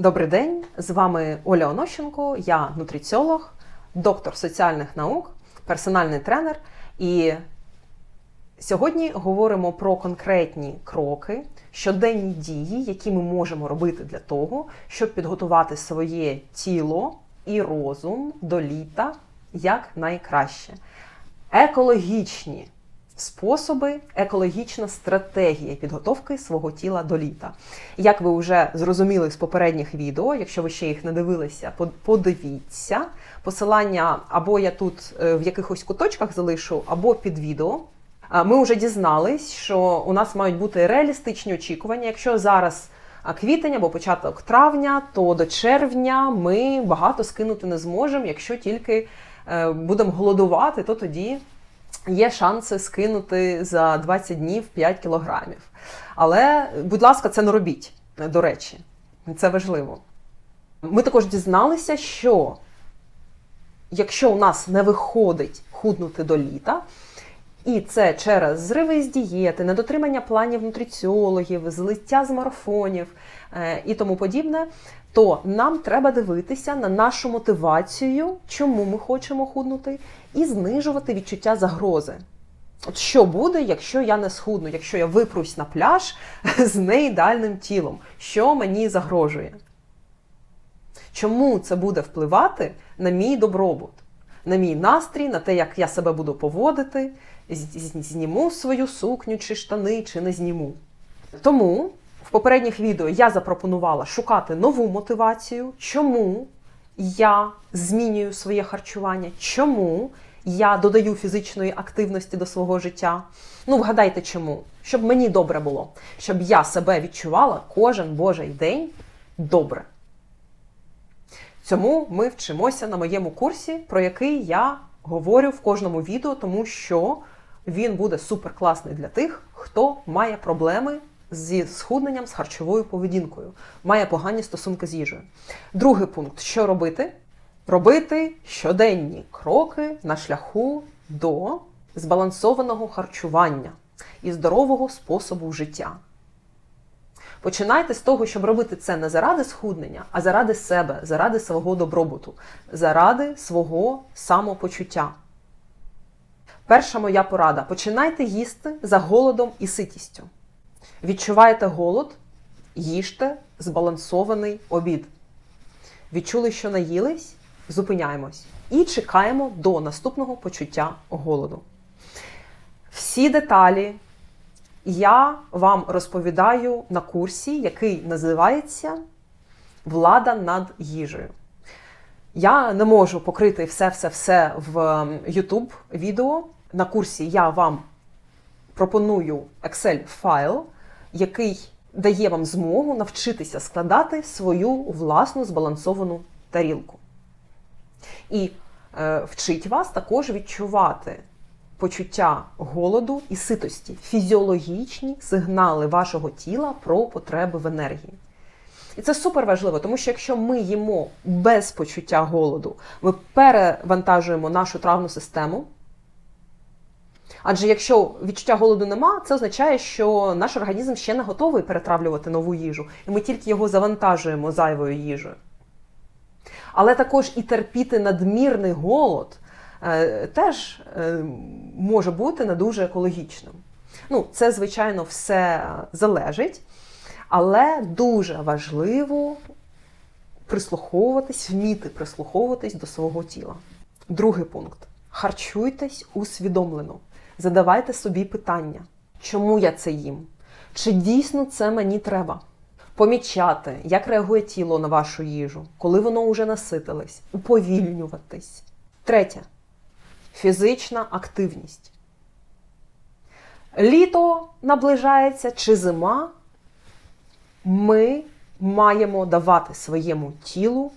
Добрий день, з вами Оля Онощенко, я нутриціолог, доктор соціальних наук, персональний тренер. І сьогодні говоримо про конкретні кроки, щоденні дії, які ми можемо робити для того, щоб підготувати своє тіло і розум до літа як найкраще. Екологічні способи, екологічна стратегія підготовки свого тіла до літа. Як ви вже зрозуміли з попередніх відео, якщо ви ще їх не дивилися, подивіться. Посилання або я тут е, в якихось куточках залишу, або під відео. Ми вже дізнались, що у нас мають бути реалістичні очікування. Якщо зараз квітень або початок травня, то до червня ми багато скинути не зможемо. Якщо тільки е, будемо голодувати, то тоді є шанси скинути за 20 днів 5 кілограмів. Але, будь ласка, це не робіть, до речі, це важливо. Ми також дізналися, що якщо у нас не виходить худнути до літа, і це через зриви з дієти, недотримання планів нутриціологів, злиття з марафонів е, і тому подібне, то нам треба дивитися на нашу мотивацію, чому ми хочемо худнути, і знижувати відчуття загрози. От що буде, якщо я не схудну, якщо я випрусь на пляж з неідеальним тілом, що мені загрожує? Чому це буде впливати на мій добробут, на мій настрій, на те, як я себе буду поводити, зніму свою сукню чи штани, чи не зніму? Тому в попередніх відео я запропонувала шукати нову мотивацію, чому я змінюю своє харчування, чому я додаю фізичної активності до свого життя. Ну, вгадайте чому? Щоб мені добре було, щоб я себе відчувала кожен божий день добре. Цьому ми вчимося на моєму курсі, про який я говорю в кожному відео, тому що він буде супер класний для тих, хто має проблеми зі схудненням, з харчовою поведінкою, має погані стосунки з їжею. Другий пункт: що робити? Робити щоденні кроки на шляху до збалансованого харчування і здорового способу життя. Починайте з того, щоб робити це не заради схуднення, а заради себе, заради свого добробуту, заради свого самопочуття. Перша моя порада: починайте їсти за голодом і ситістю. Відчуваєте голод, їжте збалансований обід. Відчули, що наїлись, зупиняємось і чекаємо до наступного почуття голоду. Всі деталі я вам розповідаю на курсі, який називається Влада над їжею. Я не можу покрити все-все-все в YouTube відео. На курсі я вам пропоную Excel файл, який дає вам змогу навчитися складати свою власну збалансовану тарілку. І е, вчить вас також відчувати почуття голоду і ситості, фізіологічні сигнали вашого тіла про потреби в енергії. І це супер важливо, тому що якщо ми їмо без почуття голоду, ми перевантажуємо нашу травну систему. Адже якщо відчуття голоду нема, це означає, що наш організм ще не готовий перетравлювати нову їжу, і ми тільки його завантажуємо зайвою їжею. Але також і терпіти надмірний голод е, теж е, може бути не дуже екологічним. Ну, це, звичайно, все залежить, але дуже важливо прислуховуватись, вміти прислуховуватись до свого тіла. Другий пункт: харчуйтесь усвідомлено. Задавайте собі питання, чому я це їм? Чи дійсно це мені треба? Помічати, як реагує тіло на вашу їжу, коли воно вже наситилось, уповільнюватись. Третє фізична активність. Літо наближається чи зима, ми маємо давати своєму тілу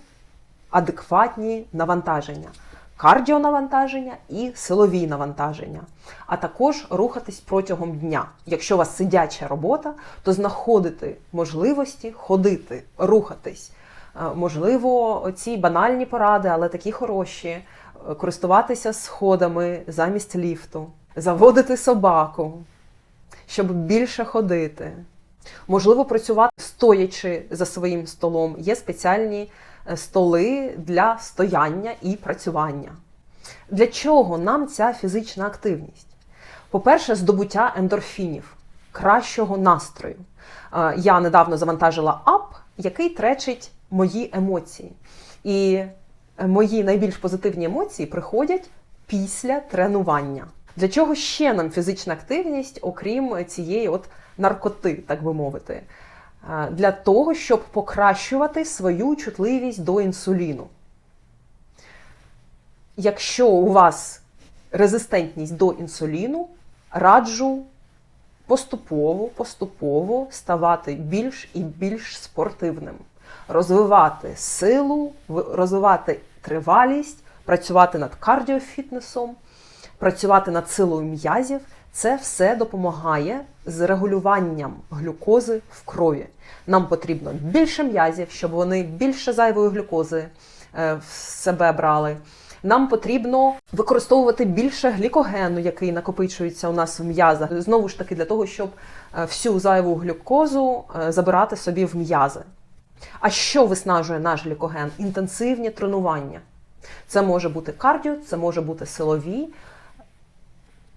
адекватні навантаження, кардіонавантаження і силові навантаження, а також рухатись протягом дня. Якщо у вас сидяча робота, то знаходити можливості ходити, рухатись. Е, Можливо, ці банальні поради, але такі хороші, е, користуватися сходами замість ліфту, заводити собаку, щоб більше ходити. Можливо, працювати стоячи за своїм столом. Є спеціальні столи для стояння і працювання. Для чого нам ця фізична активність? По-перше, здобуття ендорфінів, кращого настрою. Е, Я недавно завантажила ап, який тречить мої емоції. І е, мої найбільш позитивні емоції приходять після тренування. Для чого ще нам фізична активність, окрім цієї от наркоти, так би мовити? Для того, щоб покращувати свою чутливість до інсуліну. Якщо у вас резистентність до інсуліну, раджу поступово, поступово ставати більш і більш спортивним, розвивати силу, розвивати тривалість, працювати над кардіофітнесом, працювати над силою м'язів. Це все допомагає з регулюванням глюкози в крові. Нам потрібно більше м'язів, щоб вони більше зайвої глюкози е, в себе брали. Нам потрібно використовувати більше глікогену, який накопичується у нас в м'язах. Знову ж таки, для того, щоб е, всю зайву глюкозу е, забирати собі в м'язи. А що виснажує наш глікоген? Інтенсивні тренування. Це може бути кардіо, це може бути силові.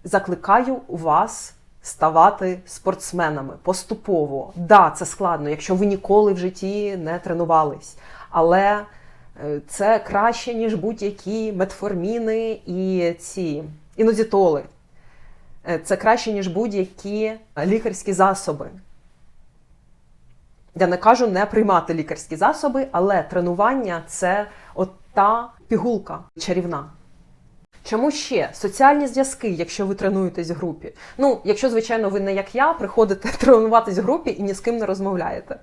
Закликаю вас ставати спортсменами поступово. Да, це складно, якщо ви ніколи в житті не тренувались. Але е, це краще, ніж будь-які метформіни і ці інозітоли. Е, Це краще, ніж будь-які лікарські засоби. Я не кажу не приймати лікарські засоби, але тренування це от та пігулка чарівна. Чому ще соціальні зв'язки, якщо ви тренуєтесь в групі? Ну, якщо, звичайно, ви не як я, приходите тренуватись в групі і ні з ким не розмовляєте.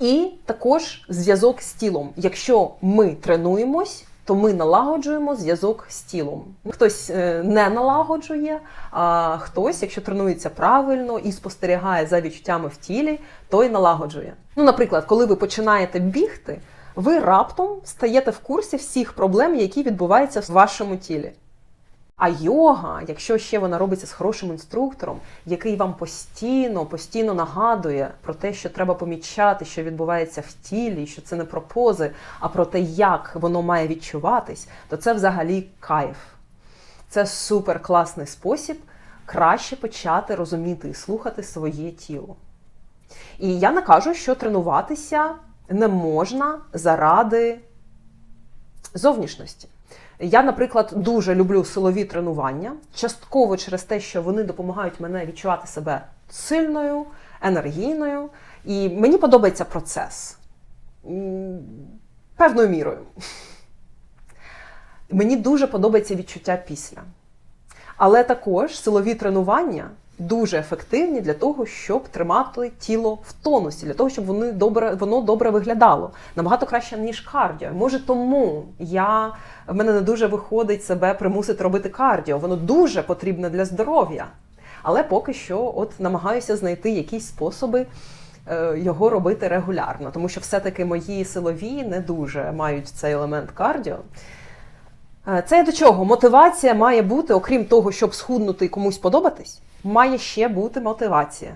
І також зв'язок з тілом. Якщо ми тренуємось, то ми налагоджуємо зв'язок з тілом. Хтось е, не налагоджує, а хтось, якщо тренується правильно і спостерігає за відчуттями в тілі, той налагоджує. Ну, наприклад, коли ви починаєте бігти, ви раптом стаєте в курсі всіх проблем, які відбуваються в вашому тілі. А йога, якщо ще вона робиться з хорошим інструктором, який вам постійно, постійно нагадує про те, що треба помічати, що відбувається в тілі, що це не про пози, а про те, як воно має відчуватись, то це взагалі кайф. Це супер класний спосіб краще почати розуміти і слухати своє тіло. І я не кажу, що тренуватися не можна заради зовнішності. Я, наприклад, дуже люблю силові тренування, частково через те, що вони допомагають мене відчувати себе сильною, енергійною, і мені подобається процес певною мірою. Мені дуже подобається відчуття після. Але також силові тренування дуже ефективні для того, щоб тримати тіло в тонусі, для того, щоб вони добре, воно добре виглядало. Набагато краще, ніж кардіо. Може, тому я, в мене не дуже виходить себе примусити робити кардіо. Воно дуже потрібне для здоров'я. Але поки що от намагаюся знайти якісь способи е, його робити регулярно, тому що все-таки мої силові не дуже мають цей елемент кардіо. Е, Це до чого? Мотивація має бути, окрім того, щоб схуднути і комусь подобатись, має ще бути мотивація.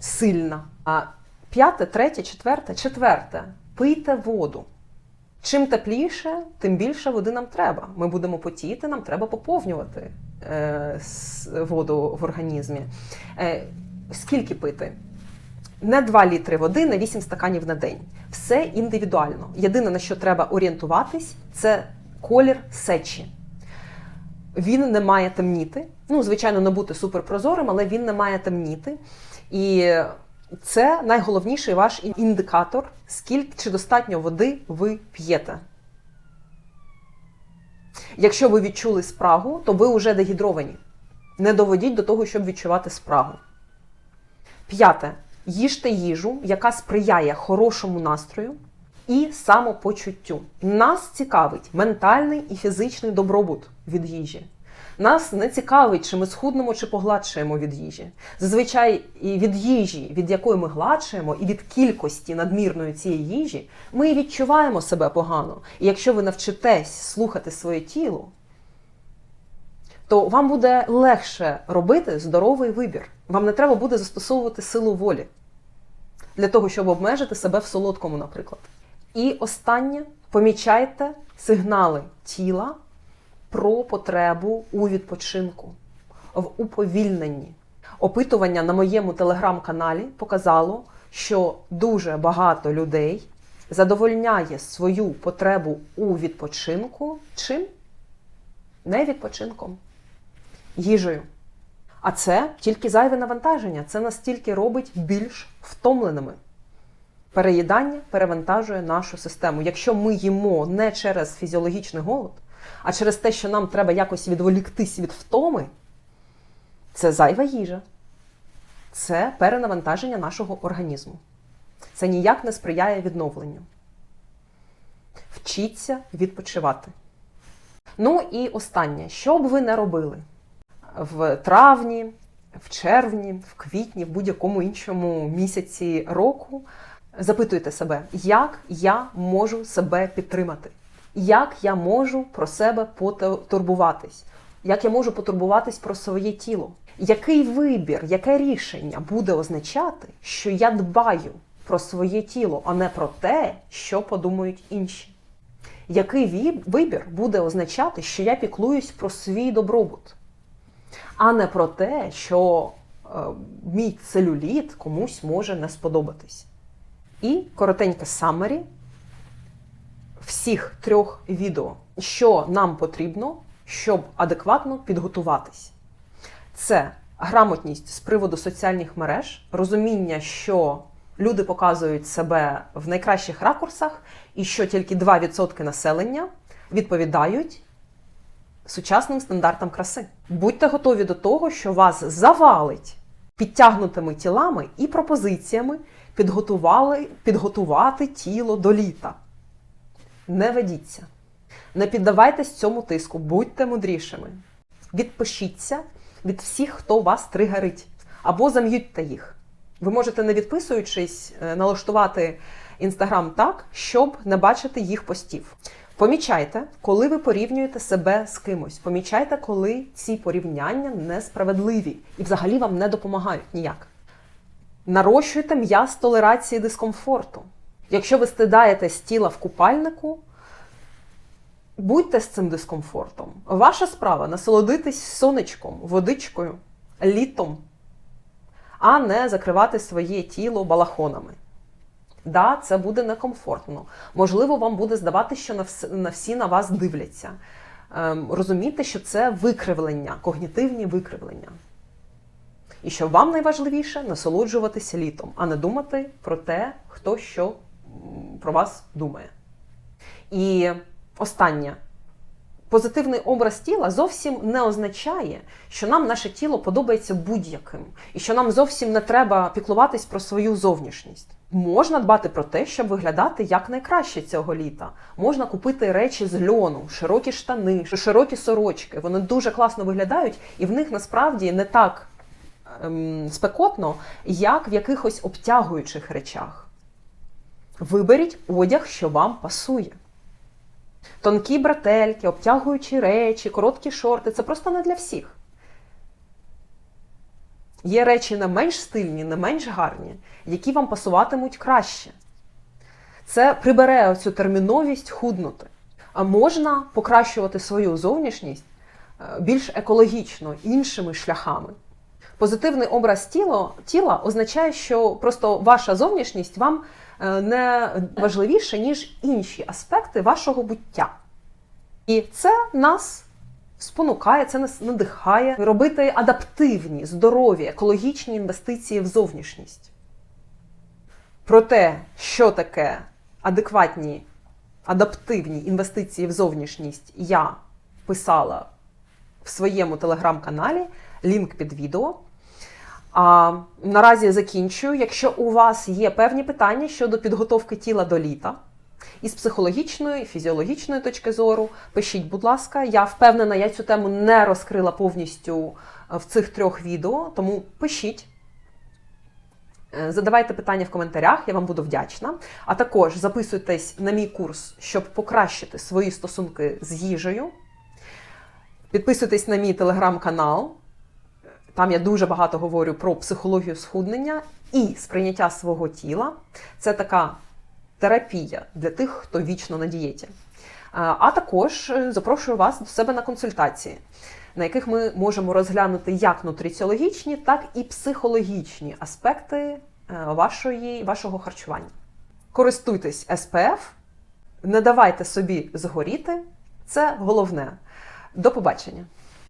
Сильна. А п'яте, третє, четверте, четверте. Пийте воду. Чим тепліше, тим більше води нам треба. Ми будемо потіти, нам треба поповнювати е, воду в організмі. Е, скільки пити? Не 2 літри води, не 8 стаканів на день. Все індивідуально. Єдине, на що треба орієнтуватись, це колір сечі. Він не має темніти. Ну, звичайно, не бути суперпрозорим, але він не має темніти. І це найголовніший ваш індикатор, скільки чи достатньо води ви п'єте. Якщо ви відчули спрагу, то ви вже дегідровані. Не доводіть до того, щоб відчувати спрагу. П'яте. Їжте їжу, яка сприяє хорошому настрою і самопочуттю. Нас цікавить ментальний і фізичний добробут від їжі. Нас не цікавить, чи ми схуднемо, чи погладшаємо від їжі. Зазвичай і від їжі, від якої ми гладшаємо, і від кількості надмірної цієї їжі, ми відчуваємо себе погано. І якщо ви навчитесь слухати своє тіло, то вам буде легше робити здоровий вибір. Вам не треба буде застосовувати силу волі. для того, щоб обмежити себе в солодкому, наприклад. І останнє помічайте сигнали тіла про потребу у відпочинку, в уповільненні. Опитування на моєму телеграм-каналі показало, що дуже багато людей задовольняє свою потребу у відпочинку чим? Не відпочинком, їжею. А це тільки зайве навантаження. Це настільки робить більш втомленими. Переїдання перевантажує нашу систему. Якщо ми їмо не через фізіологічний голод, а через те, що нам треба якось відволіктись від втоми, це зайва їжа. Це перенавантаження нашого організму. Це ніяк не сприяє відновленню. Вчіться відпочивати. Ну і останнє, що б ви не робили в травні, в червні, в квітні, в будь-якому іншому місяці року, запитуйте себе, як я можу себе підтримати, як я можу про себе потурбуватись, як я можу потурбуватись про своє тіло. Який вибір, яке рішення буде означати, що я дбаю про своє тіло, а не про те, що подумають інші? Який вибір буде означати, що я піклуюсь про свій добробут, а не про те, що е, мій целюліт комусь може не сподобатись? І коротеньке саммері всіх трьох відео, що нам потрібно, щоб адекватно підготуватись. Це грамотність з приводу соціальних мереж, розуміння, що люди показують себе в найкращих ракурсах, і що тільки 2% населення відповідають сучасним стандартам краси. Будьте готові до того, що вас завалить підтягнутими тілами і пропозиціями підготували, підготувати тіло до літа. Не ведіться. Не піддавайтесь цьому тиску, будьте мудрішими. Відпишіться від всіх, хто вас тригерить, або зам'ютьте їх. Ви можете, не відписуючись, налаштувати інстаграм так, щоб не бачити їх постів. Помічайте, коли ви порівнюєте себе з кимось. Помічайте, коли ці порівняння несправедливі і взагалі вам не допомагають ніяк. Нарощуйте м'яз толерації дискомфорту. Якщо ви стидаєтесь тіла в купальнику, будьте з цим дискомфортом. Ваша справа насолодитись сонечком, водичкою, літом, а не закривати своє тіло балахонами. Да, це буде некомфортно. Можливо, вам буде здавати, що на, всі на вас дивляться. Ем, розумійте, що це викривлення, когнітивні викривлення. І що вам найважливіше насолоджуватися літом, а не думати про те, хто що про вас думає. І останнє. Позитивний образ тіла зовсім не означає, що нам наше тіло подобається будь-яким, і що нам зовсім не треба піклуватись про свою зовнішність. Можна дбати про те, щоб виглядати якнайкраще цього літа. Можна купити речі з льону, широкі штани, широкі сорочки. Вони дуже класно виглядають, і в них насправді не так спекотно, як в якихось обтягуючих речах. Виберіть одяг, що вам пасує. Тонкі бретельки, обтягуючі речі, короткі шорти це просто не для всіх. Є речі не менш стильні, не менш гарні, які вам пасуватимуть краще. Це прибере цю терміновість худнути. А можна покращувати свою зовнішність е, більш екологічно, іншими шляхами. Позитивний образ тіла, тіла означає, що просто ваша зовнішність вам е, не важливіша, ніж інші аспекти вашого буття. І це нас спонукає, це нас надихає робити адаптивні, здорові, екологічні інвестиції в зовнішність. Про те, що таке адекватні, адаптивні інвестиції в зовнішність, я писала в своєму телеграм-каналі, лінк під відео. А наразі закінчую. Якщо у вас є певні питання щодо підготовки тіла до літа, із психологічної, фізіологічної точки зору, пишіть, будь ласка, я впевнена, я цю тему не розкрила повністю в цих трьох відео, тому пишіть. Е, задавайте питання в коментарях, я вам буду вдячна. А також записуйтесь на мій курс, щоб покращити свої стосунки з їжею. Підписуйтесь на мій телеграм-канал. Там я дуже багато говорю про психологію схуднення і сприйняття свого тіла це така терапія для тих, хто вічно на дієті. А також е, запрошую вас до себе на консультації, на яких ми можемо розглянути як нутриціологічні, так і психологічні аспекти е, вашої, вашого харчування. Користуйтесь СПФ, не давайте собі згоріти. Це головне. До побачення!